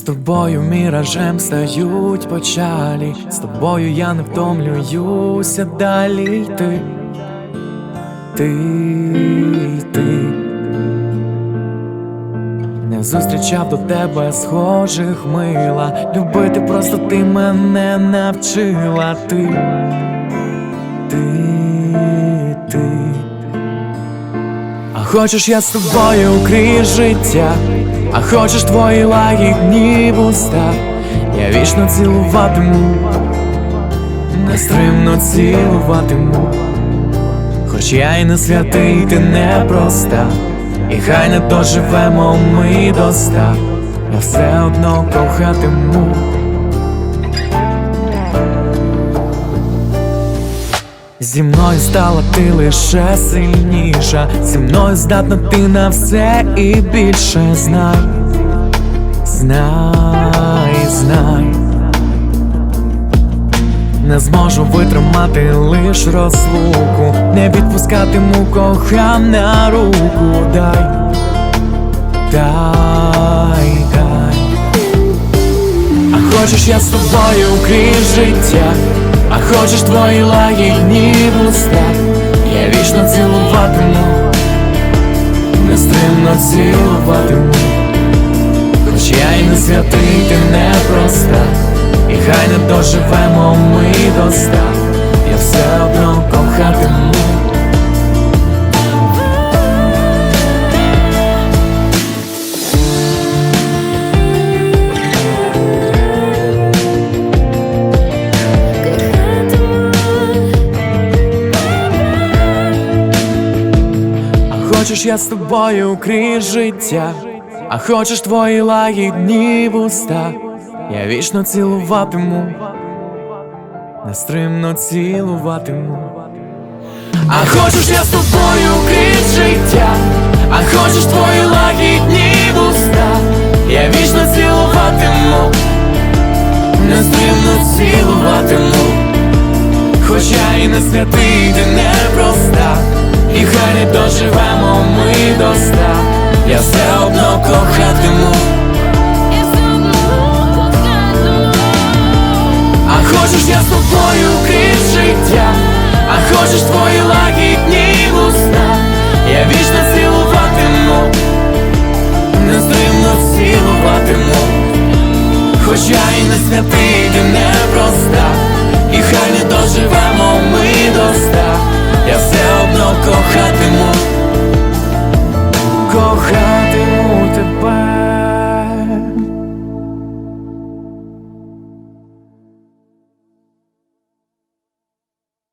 тобою міражем стають печалі, з тобою я не втомлююся далі йти. Ти, ти не зустрічав до тебе схожих мила. Любити просто ти мене навчила. Ти, ти, ти. А хочеш я з тобою крізь життя, а хочеш твої лагідні вуста, я вічно цілуватиму, нестримно цілуватиму, хоч я й не святий, ти не проста, і хай не доживемо ми до ста, я все одно кохатиму. Зі мною стала ти лише сильніша, зі мною здатна ти на все і більше знай, знай, знай, не зможу витримати лиш розлуку, не відпускатиму кохана руку, дай, дай, дай. А хочеш я з тобою крізь життя, а хочеш твої лагідні вуста, я вічно цілуватиму, нестримно цілуватиму, хоч я й не святий, ти не проста, і хай не доживемо ми до ста, я все одно хочеш я з тобою крізь життя, а хочеш твої лагідні вуста, я вічно цілуватиму, нестримно цілуватиму. А хочеш я з тобою крізь життя, а хочеш твої лагідні вуста, я вічно цілуватиму, нестримно цілуватиму. Хоч я і не святий, ти не проста, і хай не доживемо ми до ста, я все одно кохатиму. А хочеш я з тобою крізь життя, а хочеш твої лагідні вуста, я вічно цілуватиму, нестримно цілуватиму, хоч я і не святий, ти не проста, і хай не доживемо ми до ста,